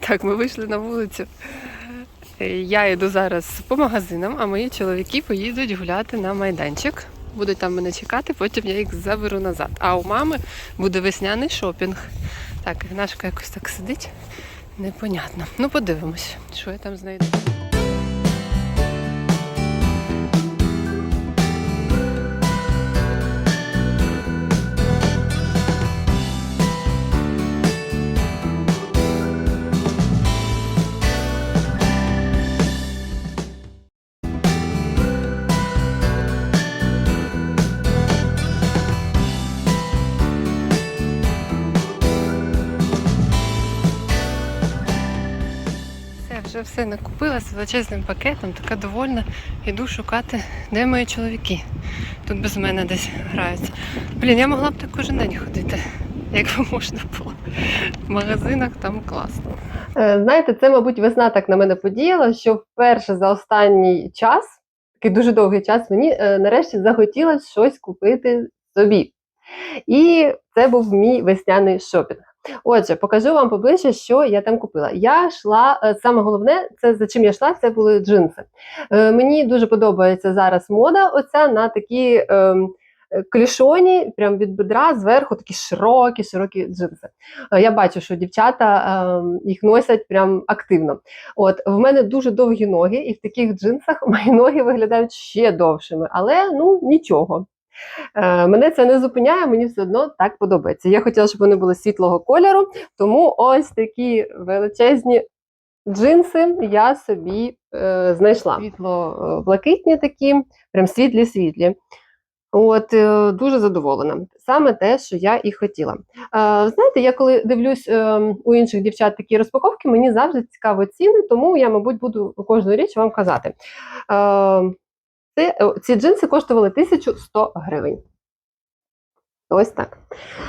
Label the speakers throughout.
Speaker 1: Так, ми вийшли на вулицю. Е, Я йду зараз по магазинам, а мої чоловіки поїдуть гуляти на майданчик. Будуть там мене чекати, потім я їх заберу назад. А у мами буде весняний шопінг. Так, Ігнашка якось так сидить. Непонятно. Ну, подивимось, що я там знайду. Все, накупила з величезним пакетом, така довольна. Іду шукати, де мої чоловіки. Тут без мене десь граються. Блін, я могла б так кожен день ходити, якби можна було. В магазинах там класно.
Speaker 2: Е, Знаєте, це, мабуть, весна так на мене подіяла, що вперше за останній час, такий дуже довгий час, мені е, нарешті захотілося щось купити собі. І це був мій весняний шопінг. Отже, покажу вам поближче, що я там купила. Я йшла, е, саме головне, це за чим я йшла, це були джинси. Е, Мені дуже подобається зараз мода оця на такі. ем, е, Клішоні, прям від бедра зверху такі широкі, широкі джинси. Е, Я бачу, що дівчата ем, їх носять прям активно. От в мене дуже довгі ноги, і в таких джинсах мої ноги виглядають ще довшими, але ну нічого. Е, мене це не зупиняє, мені все одно так подобається. Я хотіла, щоб вони були світлого кольору, тому ось такі величезні джинси я собі е, знайшла. Світло-блакитні такі, прям світлі-світлі. От, е, дуже задоволена. Саме те, що я і хотіла. Е, знаєте, я коли дивлюсь е, у інших дівчат такі розпаковки, мені завжди цікаво ціни, тому я, мабуть, буду кожну річ вам казати. Е, ці джинси коштували 1100 гривень. Ось так.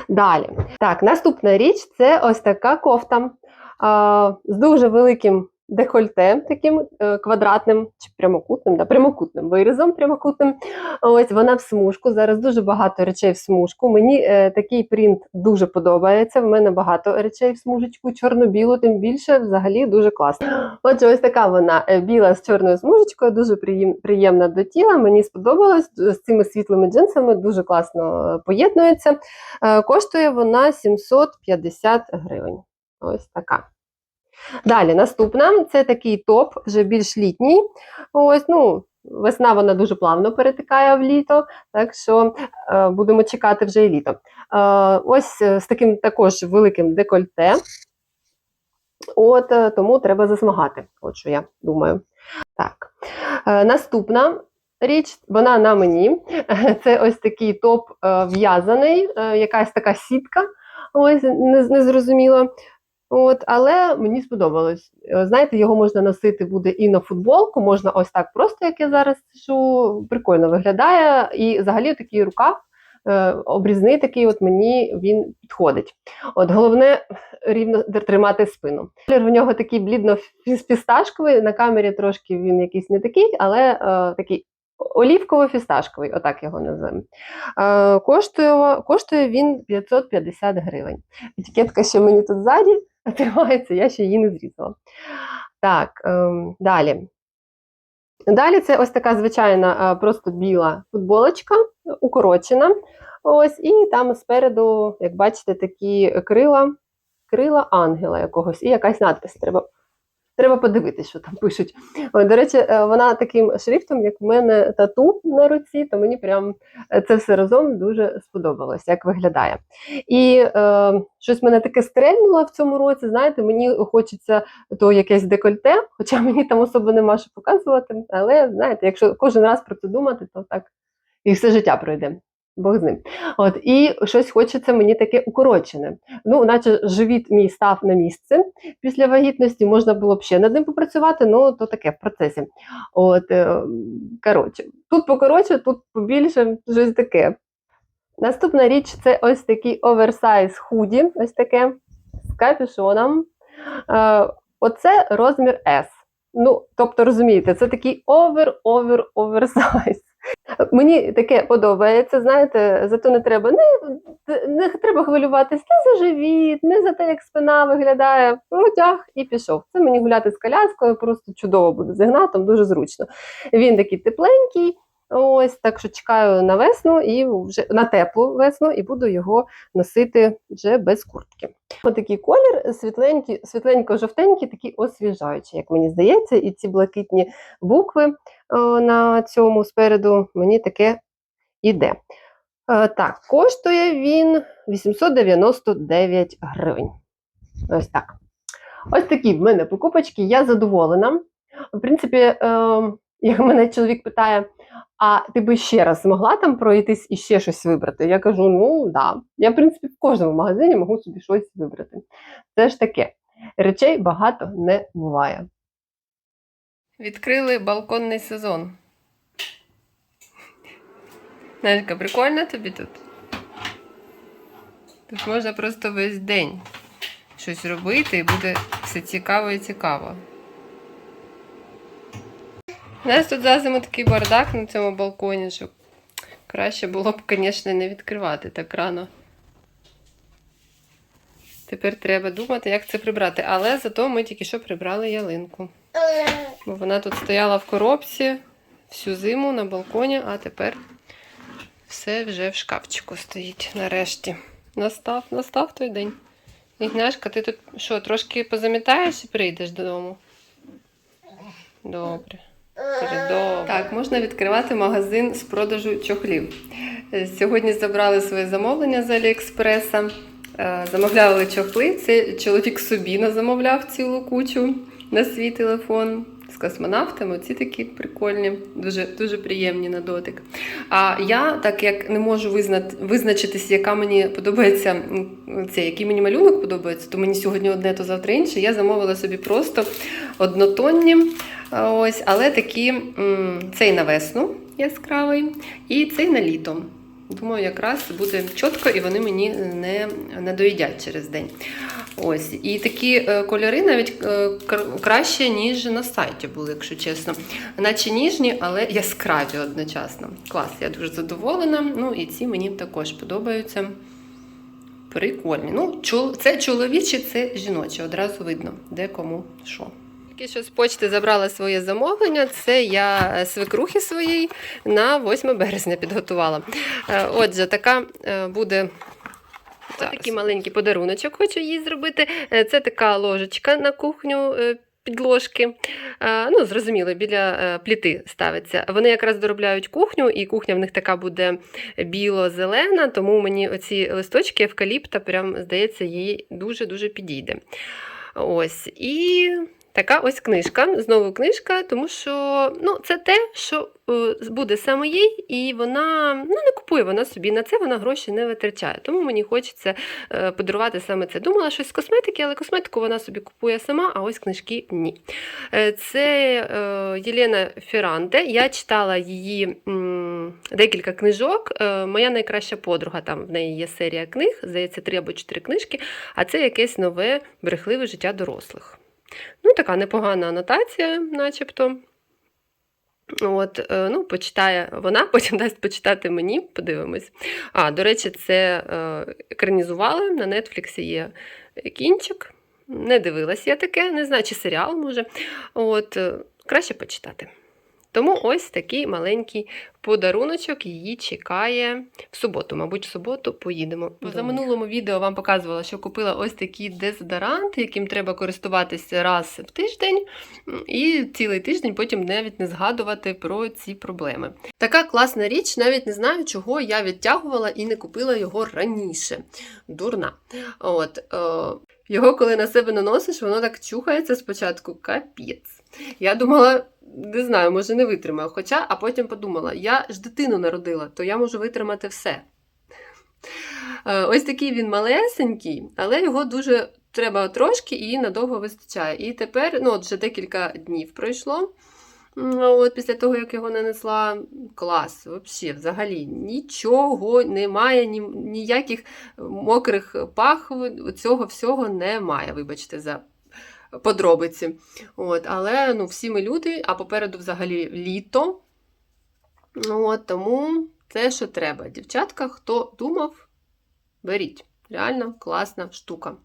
Speaker 2: Далі. Так, наступна річ це ось така кофта а, з дуже великим декольте, таким е, квадратним чи прямокутним, да, прямокутним вирізом прямокутним. Ось вона в смужку. Зараз дуже багато речей в смужку. Мені е, такий принт дуже подобається. В мене багато речей в смужечку, чорно-білу, тим більше взагалі дуже класно. Отже, ось така вона е, біла з чорною смужечкою, дуже приємна до тіла. Мені сподобалось з цими світлими джинсами, дуже класно е, поєднується. Е, Коштує вона 750 гривень. Ось така. Далі, наступна це такий топ, вже більш літній. Ось, ну, весна вона дуже плавно перетикає в літо, так що е, будемо чекати вже і літо. Е, ось е, з таким також великим декольте. От, е, тому треба засмагати, от що я думаю. Так. Е, наступна річ, вона на мені. Це ось такий топ е, в'язаний, е, якась така сітка, ось не- незрозуміло. От, але мені сподобалось. Е, Знаєте, його можна носити буде і на футболку, можна ось так просто, як я зараз сижу, прикольно виглядає. І взагалі такий рукав, е, обрізний такий, от мені він підходить. От головне рівно тримати спину. Колір в нього такий блідно-фісташковий, на камері трошки він якийсь не такий, але е, такий олівково-фісташковий, отак його називаємо. Е, коштує, коштує він 550 гривень. Етикетка ще мені тут ззаді тримається, я ще її не зрізала. Так, ем, далі. Далі це ось така звичайна, е, просто біла футболочка, укорочена. Ось, і там спереду, як бачите, такі крила, крила ангела якогось, і якась надпис. Треба, треба подивитися, що там пишуть. Ой, до речі, е, вона таким шрифтом, як в мене тату на руці, то мені прям е, це все разом дуже сподобалось, як виглядає. І е, щось мене таке стрельнуло в цьому році. Знаєте, мені хочеться то якесь декольте, хоча мені там особо нема що показувати. Але знаєте, якщо кожен раз про це думати, то так і все життя пройде. Бог з ним. От, і щось хочеться мені таке укорочене. Ну, наче живіт мій став на місце після вагітності, можна було б ще над ним попрацювати, ну то таке в процесі. От, е, коротше, тут покоротше, тут побільше, щось таке. Наступна річ це ось такий оверсайз худі, ось таке з капюшоном. Е, оце розмір S. Ну, тобто, розумієте, це такий овер-овер-оверсайз. Мені таке подобається, знаєте, зато не треба не, не треба хвилюватись не за живіт, не за те, як спина виглядає. Одяг і пішов. Це мені гуляти з коляскою просто чудово буде з ігнатом, дуже зручно. Він такий тепленький. Ось так що чекаю на весну і вже на теплу весну, і буду його носити вже без куртки. Ось такий колір світленький, світленько-жовтенький, такий освіжаючий, як мені здається, і ці блакитні букви о, на цьому спереду мені таке іде. Е, так, коштує він 899 гривень. Ось так. Ось такі в мене покупочки, я задоволена. В принципі, е, як мене чоловік питає, а ти би ще раз змогла там пройтись і ще щось вибрати? Я кажу: ну да. Я, в принципі, в кожному магазині можу собі щось вибрати. Це ж таке. Речей багато не буває.
Speaker 1: Відкрили балконний сезон. Знаєш, яка прикольна тобі тут? Тут можна просто весь день щось робити і буде все цікаво і цікаво. У нас тут за такий бардак на цьому балконі, що краще було б, звісно, не відкривати так рано. Тепер треба думати, як це прибрати. Але зато ми тільки що прибрали ялинку. Бо вона тут стояла в коробці всю зиму на балконі, а тепер все вже в шкафчику стоїть нарешті. Настав, настав той день. Ігняшка, ти тут що, трошки позамітаєш і прийдеш додому? Добре. Передобре. Так, можна відкривати магазин з продажу чохлів. Е, Сьогодні забрали своє замовлення з Аліекспреса. Е, Замовляли чохли. Це чоловік собі замовляв цілу кучу на свій телефон з космонавтами. Ці такі прикольні, дуже, дуже приємні на дотик. А я, так як не можу визнати, визначитись, яка мені подобається це, який мені малюнок подобається, то мені сьогодні одне, то завтра інше. Я замовила собі просто однотонні. Ось, але такі цей на весну яскравий, і цей на літо. Думаю, якраз буде чітко і вони мені не, доїдять через день. Ось. І такі е, кольори навіть е, краще, ніж на сайті були, якщо чесно. Наче ніжні, але яскраві одночасно. Клас, я дуже задоволена. Ну і ці мені також подобаються. Прикольні. Ну, це чоловічі, це жіночі. Одразу видно, де кому що. Тільки що з почти забрала своє замовлення. Це я е, свекрухи своїй на 8 березня підготувала. Е, Отже, така е, буде. Такий маленький подаруночок хочу їй зробити. Це така ложечка на кухню. Підложки, ну зрозуміло, біля пліти ставиться. Вони якраз доробляють кухню, і кухня в них така буде біло-зелена, тому мені оці листочки евкаліпта, прям здається, їй дуже-дуже підійде. Ось. І така ось книжка. Знову книжка, тому що ну, це те, що е, буде саме їй, і вона ну, не купує вона собі. На це вона гроші не витрачає. Тому мені хочеться е, подарувати саме це. Думала щось з косметики, але косметику вона собі купує сама, а ось книжки ні. Е, Це Єлена Ферранте. Я читала її декілька книжок. Моя найкраща подруга, там в неї є серія книг, здається, три або чотири книжки, а це якесь нове брехливе життя дорослих. Ну, така непогана анотація, начебто. От, е, ну, почитає вона, потім дасть почитати мені, подивимось. А, до речі, це е, екранізували. На Нетфліксі є кінчик. Не дивилась я таке, не знаю, чи серіал може. От, е, краще почитати. Тому ось такий маленький подаруночок її чекає в суботу. Мабуть, в суботу поїдемо. За минулому відео вам показувала, що купила ось такий дезодорант, яким треба користуватися раз в тиждень, і цілий тиждень потім навіть не згадувати про ці проблеми. Така класна річ, навіть не знаю, чого я відтягувала і не купила його раніше. Дурна. От, е, його, коли на себе наносиш, воно так чухається спочатку, капець. Я думала, не знаю, може не витримаю. Хоча, а потім подумала, я ж дитину народила, то я можу витримати все. Е, Ось такий він малесенький, але його дуже треба трошки і надовго вистачає. І тепер, ну, от вже декілька днів пройшло. От після того, як його нанесла, клас, взагалі, взагалі нічого немає, ні, ніяких мокрих пах, цього всього немає. Вибачте за подробиці. От, але ну, всі ми люди, а попереду взагалі літо. От, тому це, що треба. Дівчатка, хто думав, беріть. Реально класна штука.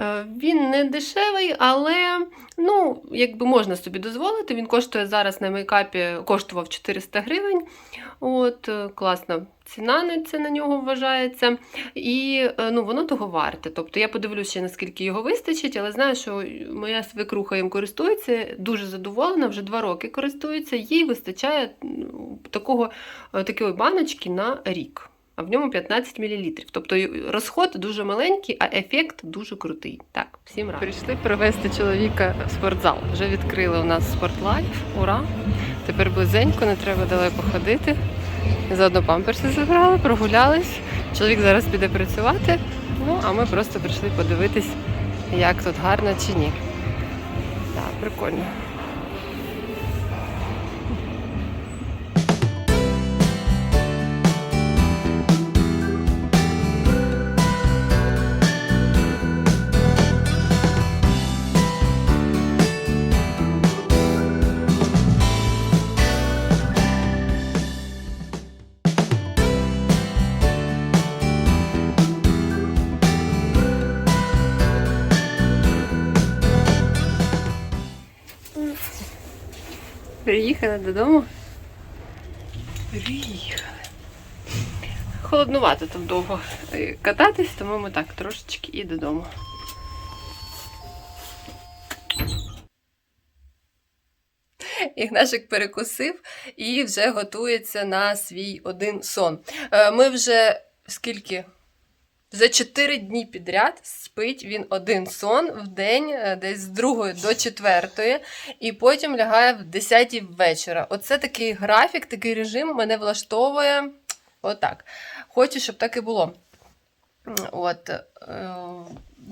Speaker 1: Е, Він не дешевий, але ну, якби можна собі дозволити. Він коштує зараз на мейкапі, коштував 400 гривень. От, е, класна ціна на це на нього вважається. І е, ну, воно того варте. Тобто я подивлюся, наскільки його вистачить, але знаю, що моя свекруха їм користується, дуже задоволена, вже два роки користується, їй вистачає такого, такої баночки на рік. А в ньому 15 мл. Тобто розход дуже маленький, а ефект дуже крутий. Так, всім раді. Прийшли привезти чоловіка в спортзал. Вже відкрили у нас спортлайф. Ура! Тепер близенько, не треба далеко ходити. Заодно памперси забрали, прогулялись. Чоловік зараз піде працювати. Ну, а ми просто прийшли подивитись, як тут гарно чи ні. Так, прикольно. Приїхали додому. Приїхали. Холоднувато там довго е, кататись, тому ми так трошечки і додому. Ігнашик перекусив і вже готується на свій один сон. Е, Ми вже скільки? За 4 дні підряд спить він один сон в день, е, десь з 2 до 4, і потім лягає в 10 вечора. Оце такий графік, такий режим мене влаштовує. Отак. Хочу, щоб так і було. От, е,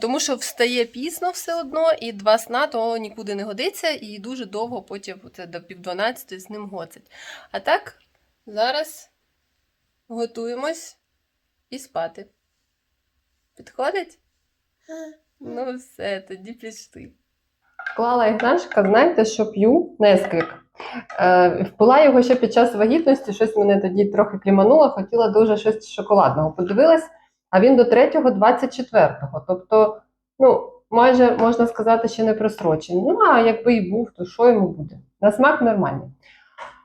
Speaker 1: тому що встає пізно все одно, і два сна то нікуди не годиться, і дуже довго потім це до пів 12 з ним гоцить. А так, зараз готуємось і спати. Підходить? Ну, все, тоді пішли.
Speaker 2: Клала Ігнашка, знаєте, що п'ю Несквік. Е, впила його ще під час вагітності, щось мене тоді трохи клімануло, хотіла дуже щось шоколадного. Подивилась, а він до 3-го 24-го. Тобто, ну, майже можна сказати, ще не просрочений. Ну, а якби і був, то що йому буде? На смак нормальний.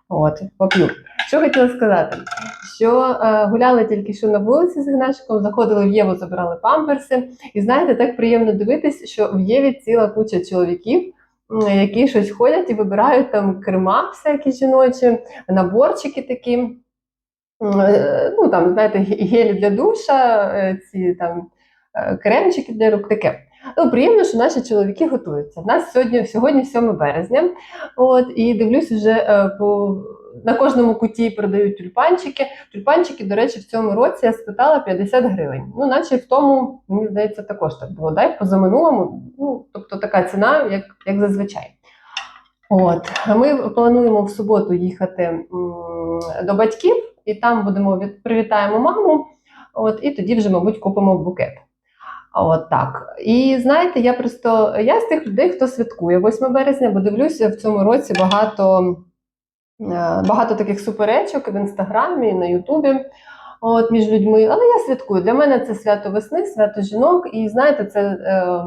Speaker 2: От, поп'ю. Що хотіла сказати? Що е, гуляли тільки що на вулиці з Ігнашиком, заходили в Єву, забирали памперси. І знаєте, так приємно дивитись, що в Єві ціла куча чоловіків, які щось ходять і вибирають там крема всякі жіночі, наборчики такі. Е, Ну, там, знаєте, гелі для душа, е, ці там е, кремчики для рук, таке. Ну, приємно, що наші чоловіки готуються. У нас сьогодні, сьогодні 7 березня. От, і дивлюсь, вже по, на кожному куті продають тюльпанчики. Тюльпанчики, до речі, в цьому році я спитала 50 гривень. Ну, наче в тому, мені здається, також так було. Дай позаминулому, ну, тобто така ціна, як, як зазвичай. От, а ми плануємо в суботу їхати м, до батьків, і там будемо від, привітаємо маму. От, і тоді вже, мабуть, купимо букет. От так. І знаєте, я просто я з тих людей, хто святкує 8 березня, бо дивлюся в цьому році багато, багато таких суперечок в інстаграмі, на Ютубі. От між людьми, але я святкую. Для мене це свято весни, свято жінок. І знаєте, це, е,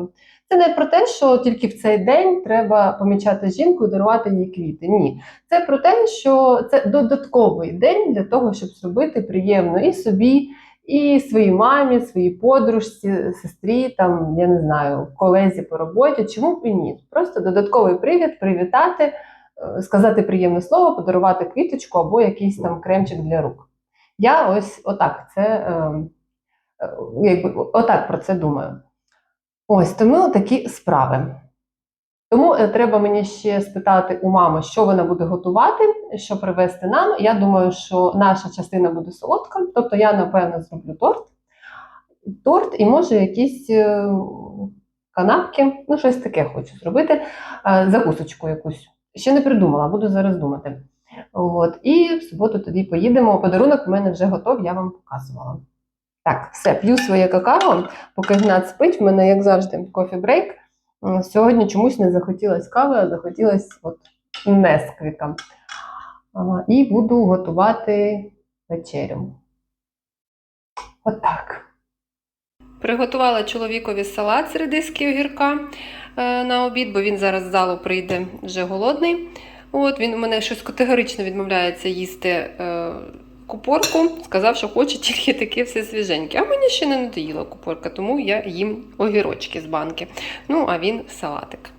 Speaker 2: це не про те, що тільки в цей день треба помічати жінку і дарувати їй квіти. Ні, це про те, що це додатковий день для того, щоб зробити приємно і собі, і своїй мамі, своїй подружці, сестрі, там я не знаю, колезі по роботі. Чому б і ні? Просто додатковий привід, привітати, е, сказати приємне слово, подарувати квіточку або якийсь там кремчик для рук. Я ось отак це е, е, якби, отак про це думаю. Ось тому такі справи. Тому е, треба мені ще спитати у мами, що вона буде готувати, що привезти нам. Я думаю, що наша частина буде солодка, тобто я, напевно, зроблю торт. Торт і може якісь е, канапки, ну щось таке хочу зробити, е, закусочку якусь. Ще не придумала, буду зараз думати. От, і в суботу тоді поїдемо. Подарунок в мене вже готов, я вам показувала. Так, все, п'ю своє какао, поки Гнат спить, в мене, як завжди, кофі-брейк. Сьогодні чомусь не захотілось кави, а захотілось от несквіка. І буду готувати вечерю. Отак.
Speaker 1: Приготувала чоловікові салат з редиски і огірка е, на обід, бо він зараз з залу прийде вже голодний. От він у мене щось категорично відмовляється їсти е, купорку. Сказав, що хоче тільки таке все свіженьке. А мені ще не надоїла купорка, тому я їм огірочки з банки. Ну, а він салатик.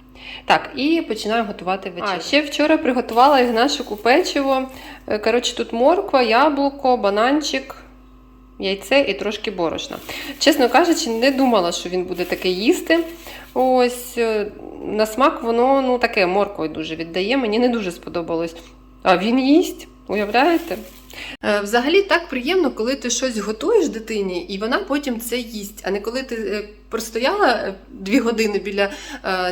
Speaker 1: Так, і починаю готувати вечерю. А, ще вчора приготувала ігнашику печиво. Е, Коротше, тут морква, яблуко, бананчик, яйце і трошки борошна. Чесно кажучи, не думала, що він буде таке їсти. Ось е, на смак воно ну таке морквою дуже віддає. Мені не дуже сподобалось. А він їсть, уявляєте? Е, Взагалі так приємно, коли ти щось готуєш дитині, і вона потім це їсть. А не коли ти е, простояла е, дві години біля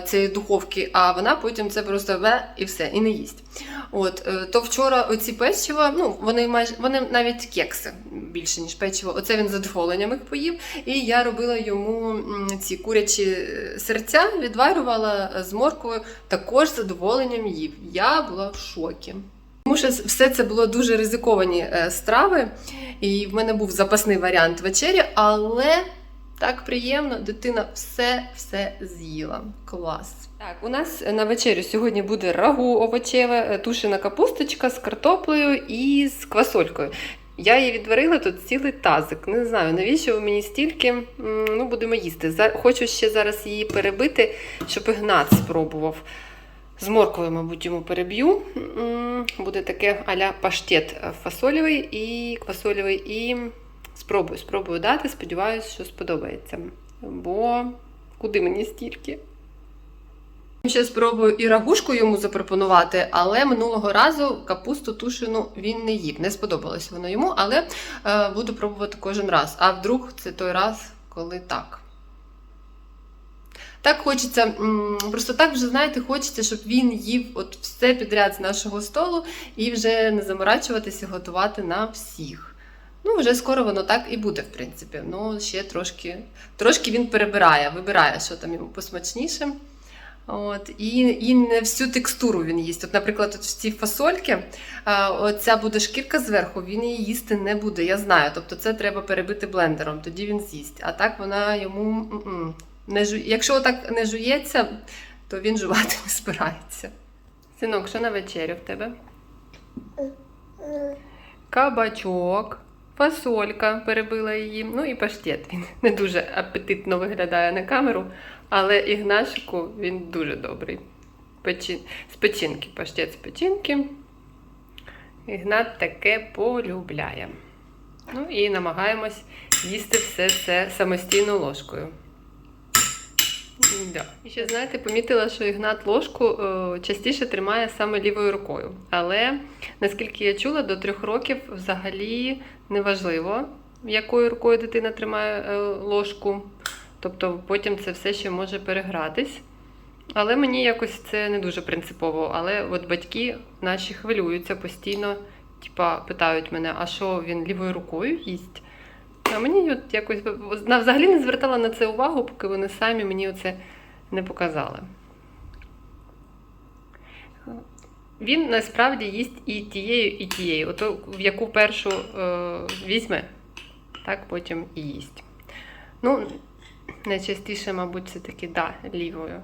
Speaker 1: цієї духовки, а вона потім це просто ве і все, і не їсть. От, то вчора оці печива, ну вони майже вони навіть кекси більше, ніж печиво. Оце він задоволенням їх поїв. І я робила йому ці курячі серця, відварювала з морквою, також з задоволенням їв. Я була в шокі. Тому що все це було дуже ризиковані е, страви, і в мене був запасний варіант вечері, але так приємно, дитина все все з'їла. Клас. Так, у нас на вечерю сьогодні буде рагу овочеве, е, тушена капусточка з картоплею і з квасолькою. Я її відварила тут цілий тазик. Не знаю, навіщо мені стільки. Ну, будемо їсти. Хочу ще зараз її перебити, щоб Ігнат спробував. З морквою, мабуть, йому переб'ю. Буде таке аля паштет фасольовий і квасольовий. І спробую, спробую дати. Сподіваюся, що сподобається. Бо куди мені стільки? Ще спробую і рагушку йому запропонувати, але минулого разу капусту тушену він не їв. Не сподобалось воно йому, але е, буду пробувати кожен раз. А вдруг це той раз, коли так. Так хочеться, просто так вже, знаєте, хочеться, щоб він їв от все підряд з нашого столу і вже не заморачуватися, готувати на всіх. Ну, вже скоро воно так і буде, в принципі. Ну, ще трошки, трошки він перебирає, вибирає, що там йому посмачніше. От, і, і не всю текстуру він їсть. От, наприклад, от в цій фасольки, а, оця буде шкірка зверху, він її їсти не буде. Я знаю. Тобто це треба перебити блендером, тоді він з'їсть. А так вона йому не жу... Якщо так не жується, то він жувати не збирається. Синок, що на вечерю в тебе? Кабачок, фасолька перебила її, ну і паштет. Він не дуже апетитно виглядає на камеру, але ігнашику він дуже добрий. Печі... З печінки, паштет з печінки. Ігнат таке полюбляє. Ну і намагаємось їсти все це самостійною ложкою. Да. І ще, знаєте, помітила, що Ігнат ложку е, частіше тримає саме лівою рукою. Але наскільки я чула, до трьох років взагалі неважливо, якою рукою дитина тримає е, ложку. Тобто потім це все ще може перегратись. Але мені якось це не дуже принципово. Але от батьки наші хвилюються постійно, типа питають мене, а що він лівою рукою їсть? А мені от якось взагалі не звертала на це увагу, поки вони самі мені оце не показали. Він насправді їсть і тією, і тією. Ото в яку першу е, візьме, так потім і їсть. Ну, найчастіше, мабуть, це таки да, лівою.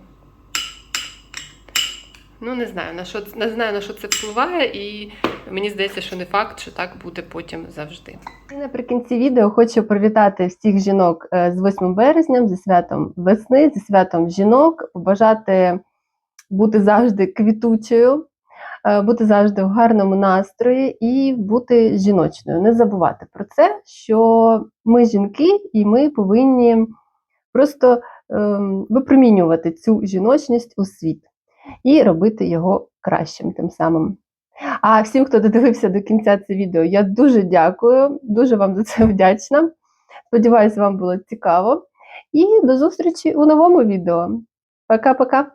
Speaker 1: Ну, не знаю, на що, не знаю, на що це впливає, і мені здається, що не факт, що так буде потім завжди.
Speaker 2: І наприкінці відео хочу привітати всіх жінок е, з 8 березня, зі святом весни, зі святом жінок, побажати бути завжди квітучою, е, бути завжди в гарному настрої і бути жіночною. Не забувати про це, що ми жінки, і ми повинні просто ем, випромінювати цю жіночність у світ і робити його кращим тим самим. А всім, хто додивився до кінця це відео, я дуже дякую, дуже вам за це вдячна. Сподіваюсь, вам було цікаво. І до зустрічі у новому відео. Пока-пока!